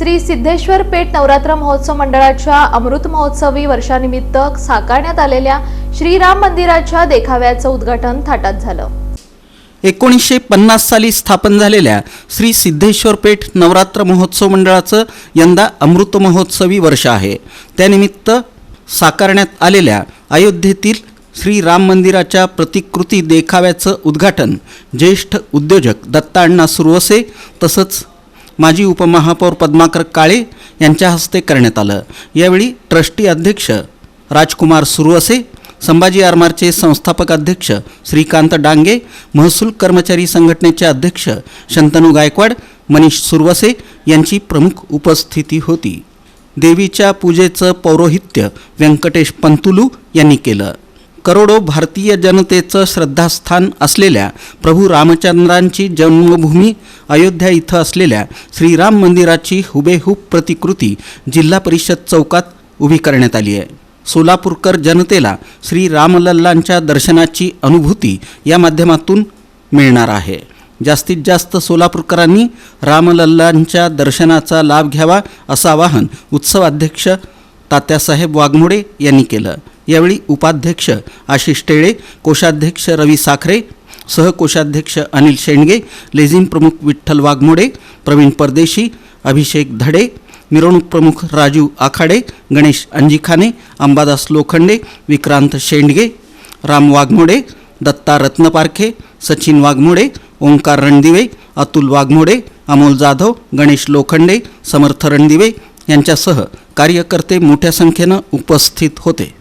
श्री सिद्धेश्वर पेठ नवरात्र महोत्सव मंडळाच्या अमृत महोत्सवी वर्षानिमित्त साकारण्यात आलेल्या श्रीराम मंदिराच्या देखाव्याचं उद्घाटन थाटात झालं. एकोणीसशे पन्नास साली स्थापन झालेल्या श्री सिद्धेश्वर पेठ नवरात्र महोत्सव मंडळाचं यंदा अमृत महोत्सवी वर्ष आहे. त्यानिमित्त साकारण्यात आलेल्या अयोध्येतील श्री राम मंदिराच्या प्रतिकृती देखाव्याचं उद्घाटन ज्येष्ठ उद्योजक दत्ता अण्णा सुरवसे तसंच माजी उपमहापौर पद्माकर काळे यांच्या हस्ते करण्यात आलं. यावेळी ट्रस्टी अध्यक्ष राजकुमार सुरवसे संभाजी आरमारचे संस्थापक अध्यक्ष श्रीकांत डांगे महसूल कर्मचारी संघटनेचे अध्यक्ष शंतनू गायकवाड मनीष सुरवसे यांची प्रमुख उपस्थिती होती. देवीच्या पूजेचं पौरोहित्य व्यंकटेश पंतुलू यांनी केलं. करोडो भारतीय जनतेचं श्रद्धास्थान असलेल्या प्रभू रामचंद्रांची जन्मभूमी अयोध्या इथं असलेल्या श्रीराम मंदिराची हुबेहूब प्रतिकृती जिल्हा परिषद चौकात उभी करण्यात आली आहे. सोलापूरकर जनतेला श्री रामलल्लांच्या दर्शनाची अनुभूती या माध्यमातून मिळणार आहे. जास्तीत जास्त सोलापूरकरांनी रामलल्लांच्या दर्शनाचा लाभ घ्यावा असं आवाहन उत्सवाध्यक्ष तात्यासाहेब वाघमोडे यांनी केलं. यावेळी उपाध्यक्ष आशिष टेळे कोषाध्यक्ष रवी साखरे सहकोषाध्यक्ष अनिल शेंडगे लेझिम प्रमुख विठ्ठल वाघमोडे प्रवीण परदेशी अभिषेक धडे मिरवणूक प्रमुख राजू आखाडे गणेश अंजिखाने अंबादास लोखंडे विक्रांत शेंडगे राम वाघमोडे दत्ता रत्नपारखे सचिन वाघमोडे ओंकार रणदिवे अतुल वाघमोडे अमोल जाधव गणेश लोखंडे समर्थ रणदिवे यांच्यासह कार्यकर्ते मोठ्या संख्येनं उपस्थित होते.